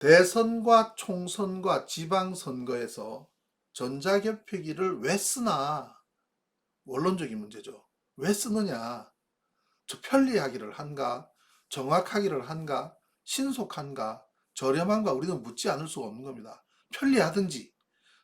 대선과 총선과 지방선거에서 전자개표기를 왜 쓰나? 원론적인 문제죠. 왜 쓰느냐? 저 편리하기를 한가? 정확하기를 한가? 신속한가? 저렴한가? 우리는 묻지 않을 수가 없는 겁니다. 편리하든지,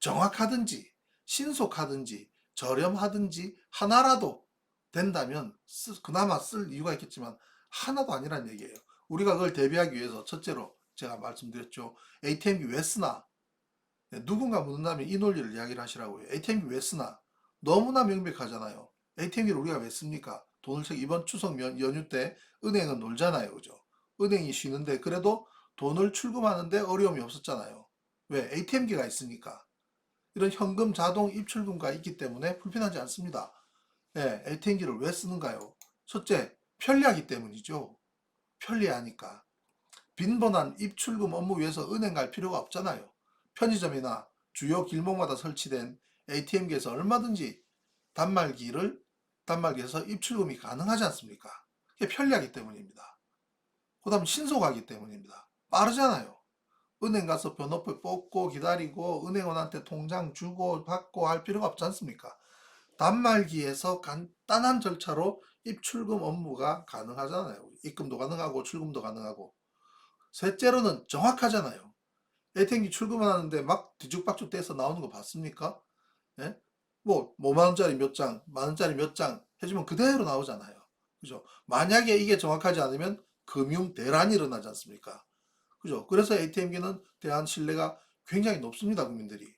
정확하든지, 신속하든지, 저렴하든지, 하나라도 된다면 쓰- 그나마 쓸 이유가 있겠지만 하나도 아니란 얘기예요. 우리가 그걸 대비하기 위해서 첫째로 제가 말씀드렸죠. ATM기 왜 쓰나? 네, 누군가 묻는다면 이 논리를 이야기를 하시라고요. ATM기 왜 쓰나? 너무나 명백하잖아요. ATM기를 우리가 왜 씁니까? 돈을 책 이번 추석 연- 연휴 때 은행은 놀잖아요. 그죠? 은행이 쉬는데 그래도 돈을 출금하는데 어려움이 없었잖아요. 왜? ATM기가 있으니까. 이런 현금 자동 입출금가 있기 때문에 불편하지 않습니다. 예, ATM기를 왜 쓰는가요? 첫째, 편리하기 때문이죠. 편리하니까. 빈번한 입출금 업무 위해서 은행 갈 필요가 없잖아요. 편의점이나 주요 길목마다 설치된 ATM기에서 얼마든지 단말기를 단말기에서 입출금이 가능하지 않습니까? 그게 편리하기 때문입니다. 그 다음 신속하기 때문입니다. 빠르잖아요. 은행 가서 번호표 뽑고 기다리고 은행원한테 통장 주고 받고 할 필요가 없지 않습니까? 단말기에서 간단한 절차로 입출금 업무가 가능하잖아요. 입금도 가능하고 출금도 가능하고. 셋째로는 정확하잖아요. ATM기 출금하는데 막 뒤죽박죽 떼서 나오는 거 봤습니까? 예? 뭐 5만 원짜리 몇 장, 만 원짜리 몇 장 해주면 그대로 나오잖아요. 그죠? 만약에 이게 정확하지 않으면 금융 대란이 일어나지 않습니까? 그죠? 그래서 ATM기는 대한 신뢰가 굉장히 높습니다, 국민들이.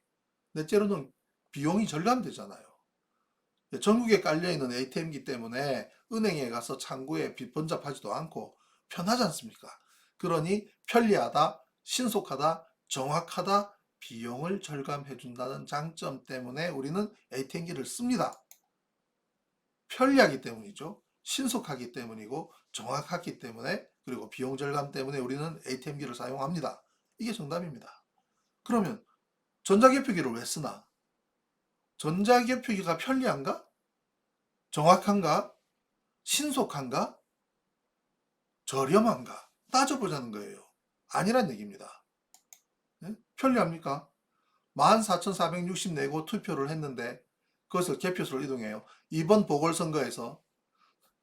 넷째로는 비용이 절감되잖아요. 예, 전국에 깔려있는 ATM기 때문에 은행에 가서 창구에 빚 번잡하지도 않고 편하지 않습니까? 그러니 편리하다, 신속하다, 정확하다, 비용을 절감해 준다는 장점 때문에 우리는 ATM기를 씁니다. 편리하기 때문이죠. 신속하기 때문이고 정확하기 때문에 그리고 비용 절감 때문에 우리는 ATM기를 사용합니다. 이게 정답입니다. 그러면 전자개표기를 왜 쓰나? 전자개표기가 편리한가? 정확한가? 신속한가? 저렴한가? 따져보자는 거예요. 아니란 얘기입니다. 네? 편리합니까? 14,464곳 투표를 했는데 그것을 개표소로 이동해요. 이번 보궐선거에서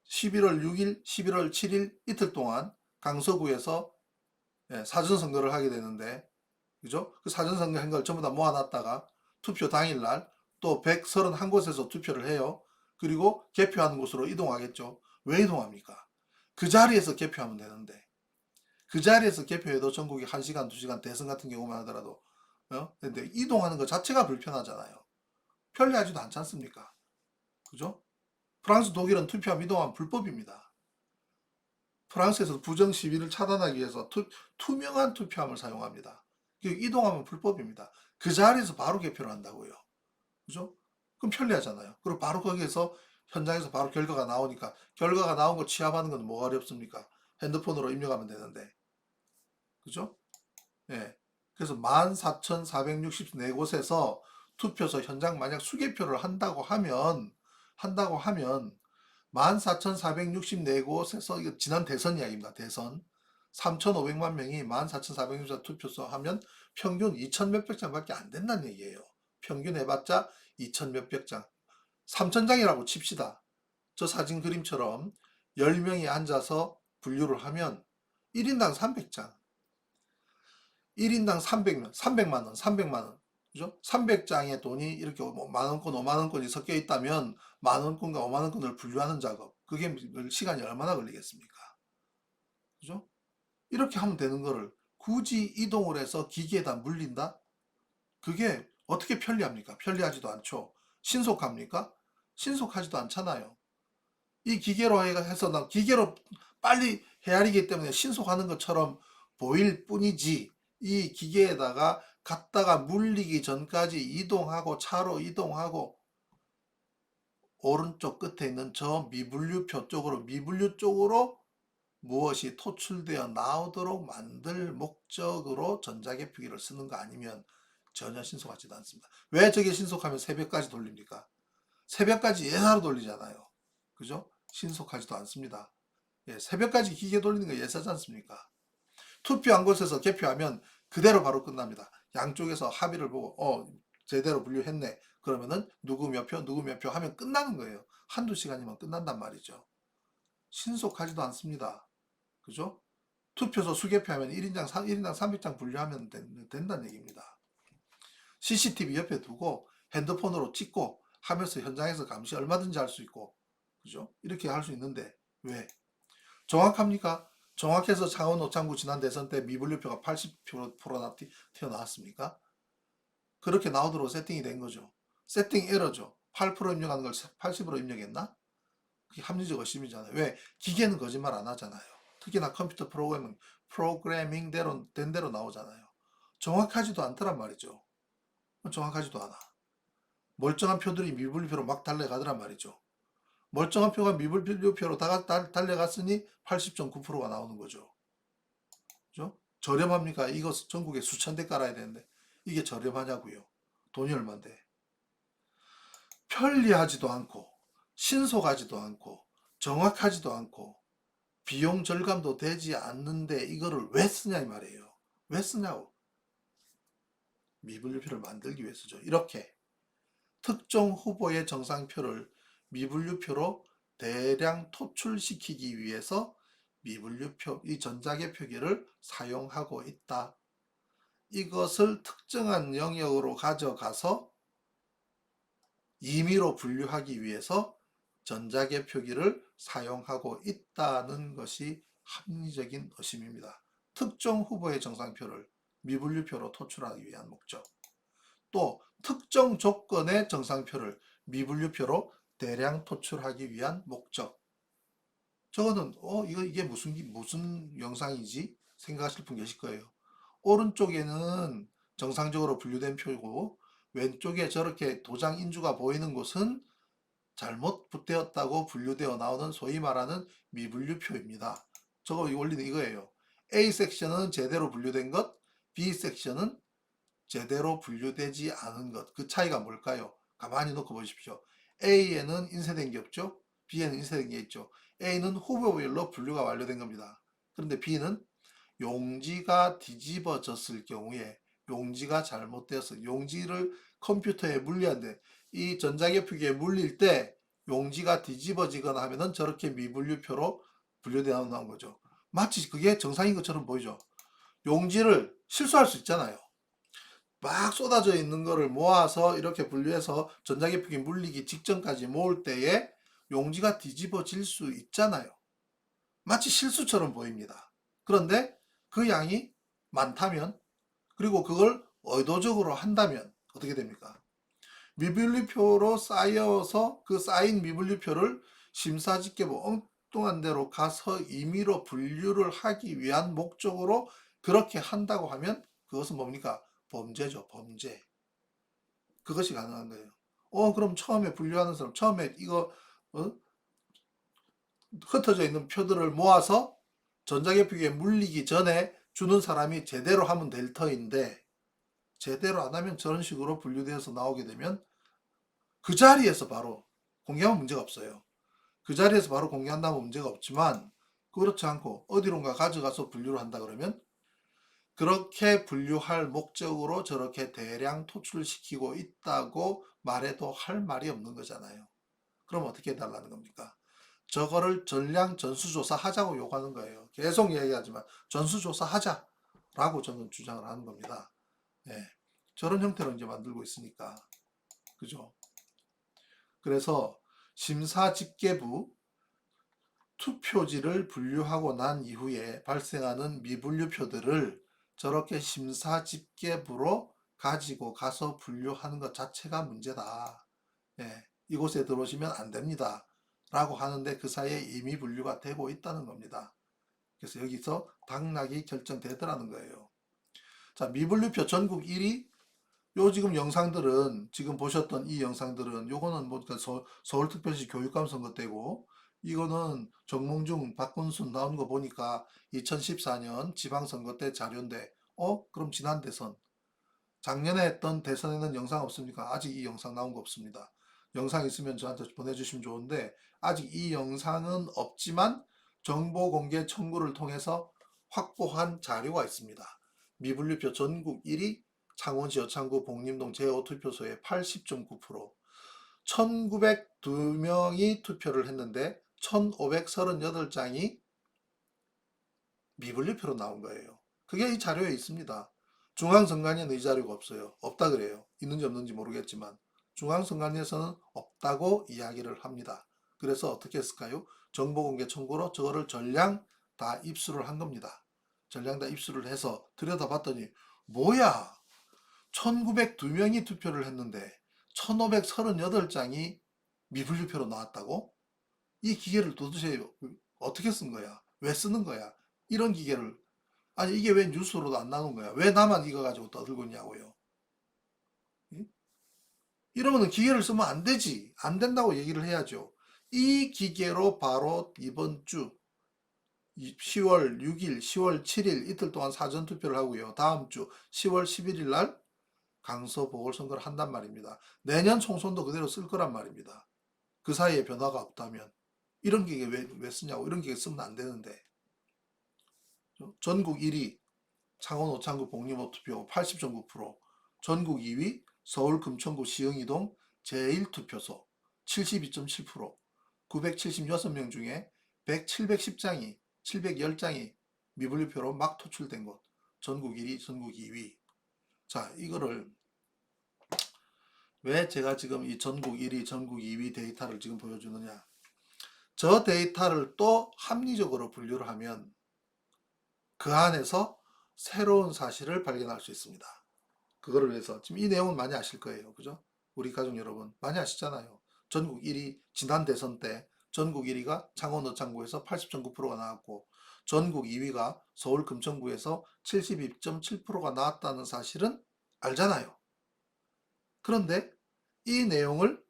11월 6일, 11월 7일 이틀 동안 강서구에서 예, 사전선거를 하게 되는데 그죠? 그 사전선거 한 걸 전부 다 모아놨다가 투표 당일날 또 131곳에서 투표를 해요. 그리고 개표하는 곳으로 이동하겠죠. 왜 이동합니까? 그 자리에서 개표하면 되는데 그 자리에서 개표해도 전국에 1시간, 2시간 대선 같은 경우만 하더라도 어? 근데 이동하는 것 자체가 불편하잖아요. 편리하지도 않지 않습니까? 그죠? 프랑스, 독일은 투표함 이동하면 불법입니다. 프랑스에서 부정 시위를 차단하기 위해서 투, 투명한 투표함을 사용합니다. 그 이동하면 불법입니다. 그 자리에서 바로 개표를 한다고요. 그죠? 그럼 편리하잖아요. 그리고 바로 거기에서 현장에서 바로 결과가 나오니까 결과가 나온 거 취합하는 건 뭐가 어렵습니까? 핸드폰으로 입력하면 되는데. 그죠? 예. 그래서 14,464곳에서 투표소 현장 만약 수개표를 한다고 하면 한다고 하면 14,464곳에서 이거 지난 대선 이야기입니다. 대선 3,500만 명이 14,464 투표소 하면 평균 2,000 몇백 장밖에 안 된다는 얘기예요. 평균 해봤자 2,000 몇백 장. 3,000장이라고 칩시다. 저 사진 그림처럼 10명이 앉아서 분류를 하면 1인당 300장. 1인당 300명, 300만 원, 300만 원. 그죠? 300장의 돈이 이렇게 뭐만 원권, 5만 원권이 섞여 있다면 만 원권과 5만 원권을 분류하는 작업. 그게 시간이 얼마나 걸리겠습니까? 그죠? 이렇게 하면 되는 거를 굳이 이동을 해서 기계에다 물린다? 그게 어떻게 편리합니까? 편리하지도 않죠. 신속합니까? 신속하지도 않잖아요. 이 기계로 해- 해서 나 기계로 빨리 헤아리기 때문에 신속하는 것처럼 보일 뿐이지 이 기계에다가 갔다가 물리기 전까지 이동하고 차로 이동하고 오른쪽 끝에 있는 저 미분류표 쪽으로 미분류 쪽으로 무엇이 토출되어 나오도록 만들 목적으로 전자개표기를 쓰는 거 아니면 전혀 신속하지도 않습니다. 왜 저게 신속하면 새벽까지 돌립니까? 새벽까지 예사로 돌리잖아요. 그죠? 신속하지도 않습니다. 예, 새벽까지 기계 돌리는 거 예사지 않습니까? 투표한 곳에서 개표하면 그대로 바로 끝납니다. 양쪽에서 합의를 보고 어 제대로 분류했네. 그러면은 누구 몇 표, 누구 몇 표 하면 끝나는 거예요. 한두 시간이면 끝난단 말이죠. 신속하지도 않습니다. 그죠? 투표소 수개표 하면 1인당, 1인당 300장 분류하면 된, 된다는 얘기입니다. CCTV 옆에 두고 핸드폰으로 찍고 하면서 현장에서 감시 얼마든지 할 수 있고, 그죠? 이렇게 할 수 있는데, 왜? 정확합니까? 정확해서 창원 오창구 지난 대선 때 미분류표가 80%나 튀어나왔습니까? 그렇게 나오도록 세팅이 된 거죠. 세팅 에러죠. 8% 입력하는 걸 80으로 입력했나? 그게 합리적 의심이잖아요. 왜? 기계는 거짓말 안 하잖아요. 특히나 컴퓨터 프로그래밍, 프로그래밍대로, 된 대로 나오잖아요. 정확하지도 않더란 말이죠. 정확하지도 않아. 멀쩡한 표들이 미분류표로 막 달려가더란 말이죠. 멀쩡한 표가 다, 달려갔으니 80.9%가 나오는 거죠. 그죠? 저렴합니까? 이거 전국에 수천 대 깔아야 되는데 이게 저렴하냐고요. 돈이 얼만데. 편리하지도 않고 신속하지도 않고 정확하지도 않고 비용 절감도 되지 않는데 이거를 왜 쓰냐 이 말이에요. 왜 쓰냐고. 미분류표를 만들기 위해서죠. 이렇게 특정 후보의 정상표를 미분류표로 대량 토출시키기 위해서 미분류표, 이 전자개표기를 사용하고 있다. 이것을 특정한 영역으로 가져가서 임의로 분류하기 위해서 전자개표기를 사용하고 있다는 것이 합리적인 의심입니다. 특정 후보의 정상표를 미분류표로 토출하기 위한 목적. 또 특정 조건의 정상표를 미분류표로 대량 토출하기 위한 목적. 저거는 어 이거 이게 무슨 기- 무슨 영상이지 생각하실 분 계실 거예요. 오른쪽에는 정상적으로 분류된 표고 왼쪽에 저렇게 도장 인주가 보이는 곳은 잘못 붓되었다고 분류되어 나오는 소위 말하는 미분류표입니다. 저거 원리는 이거예요. A 섹션은 제대로 분류된 것, B 섹션은 제대로 분류되지 않은 것. 그 차이가 뭘까요? 가만히 놓고 보십시오. A에는 인쇄된 게 없죠? B에는 인쇄된 게 있죠. A는 후보별로 분류가 완료된 겁니다. 그런데 B는 용지가 뒤집어졌을 경우에 용지가 잘못되어서 용지를 컴퓨터에 물리한데 이 전자개표기에 물릴 때 용지가 뒤집어지거나 하면은 저렇게 미분류표로 분류되어 나온 거죠. 마치 그게 정상인 것처럼 보이죠. 용지를 실수할 수 있잖아요. 막 쏟아져 있는 거를 모아서 이렇게 분류해서 전자개표기 물리기 직전까지 모을 때에 용지가 뒤집어질 수 있잖아요. 마치 실수처럼 보입니다. 그런데 그 양이 많다면 그리고 그걸 의도적으로 한다면 어떻게 됩니까? 미분류표로 쌓여서 그 쌓인 미분류표를 심사집계부 엉뚱한 데로 가서 임의로 분류를 하기 위한 목적으로 그렇게 한다고 하면 그것은 뭡니까? 범죄죠, 범죄. 그것이 가능한 거예요. 어, 그럼 처음에 분류하는 사람, 처음에 이거, 어? 흩어져 있는 표들을 모아서 전자개표기에 물리기 전에 주는 사람이 제대로 하면 될 터인데, 제대로 안 하면 저런 식으로 분류되어서 나오게 되면 그 자리에서 바로 공개하면 문제가 없어요. 그 자리에서 바로 공개한다면 문제가 없지만 그렇지 않고 어디론가 가져가서 분류를 한다 그러면 그렇게 분류할 목적으로 저렇게 대량 토출시키고 있다고 말해도 할 말이 없는 거잖아요. 그럼 어떻게 해달라는 겁니까? 저거를 전량 전수조사 하자고 요구하는 거예요. 계속 얘기하지만 전수조사 하자라고 저는 주장을 하는 겁니다. 예. 저런 형태로 이제 만들고 있으니까. 그죠? 그래서 심사집계부 투표지를 분류하고 난 이후에 발생하는 미분류표들을 저렇게 심사집계부로 가지고 가서 분류하는 것 자체가 문제다. 예, 이곳에 들어오시면 안 됩니다. 라고 하는데 그 사이에 이미 분류가 되고 있다는 겁니다. 그래서 여기서 당락이 결정되더라는 거예요. 자, 미분류표 전국 1위 요 지금 영상들은 지금 보셨던 이 영상들은 요거는 뭐그 서울특별시 교육감 선거 때고 이거는 정몽중, 박근순 나온 거 보니까 2014년 지방선거 때 자료인데 어? 그럼 지난 대선 작년에 했던 대선에는 영상 없습니까? 아직 이 영상 나온 거 없습니다. 영상 있으면 저한테 보내주시면 좋은데 아직 이 영상은 없지만 정보 공개 청구를 통해서 확보한 자료가 있습니다. 미분류표 전국 1위 창원시 여창구 복림동 제5투표소의 80.9% 1902명이 투표를 했는데 1538장이 미분류표로 나온 거예요. 그게 이 자료에 있습니다. 중앙선관위는 이 자료가 없어요. 없다 그래요. 있는지 없는지 모르겠지만 중앙선관위에서는 없다고 이야기를 합니다. 그래서 어떻게 했을까요? 정보공개 청구로 저거를 전량 다 입수를 한 겁니다. 전량 다 입수를 해서 들여다봤더니 뭐야 1902명이 투표를 했는데 1538장이 미분류표로 나왔다고? 이 기계를 도대체 어떻게 쓴 거야? 왜 쓰는 거야? 이런 기계를 아니 이게 왜 뉴스로도 안 나오는 거야? 왜 나만 이거 가지고 떠들고 있냐고요? 응? 이러면은 기계를 쓰면 안 되지. 안 된다고 얘기를 해야죠. 이 기계로 바로 이번 주 10월 6일, 10월 7일 이틀 동안 사전 투표를 하고요. 다음 주 10월 11일 날 강서 보궐선거를 한단 말입니다. 내년 총선도 그대로 쓸 거란 말입니다. 그 사이에 변화가 없다면 이런 기계 왜, 왜 쓰냐고 이런 기계 쓰면 안 되는데. 전국 1위 창원 오창구 복림호 투표 80.9% 전국 2위 서울 금천구 시흥이동 제1투표소 72.7% 976명 중에 100, 710장이 710장이 미분류표로 막 토출된 곳. 전국 1위 전국 2위. 자 이거를 왜 제가 지금 이 전국 1위 전국 2위 데이터를 지금 보여주느냐 저 데이터를 또 합리적으로 분류를 하면 그 안에서 새로운 사실을 발견할 수 있습니다. 그거를 위해서 지금 이 내용은 많이 아실 거예요. 그죠? 우리 가족 여러분 많이 아시잖아요. 전국 1위 지난 대선 때 전국 1위가 창원 어창구에서 80.9%가 나왔고 전국 2위가 서울 금천구에서 72.7%가 나왔다는 사실은 알잖아요. 그런데 이 내용을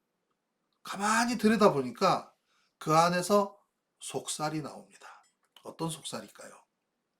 가만히 들여다보니까 그 안에서 속살이 나옵니다. 어떤 속살일까요?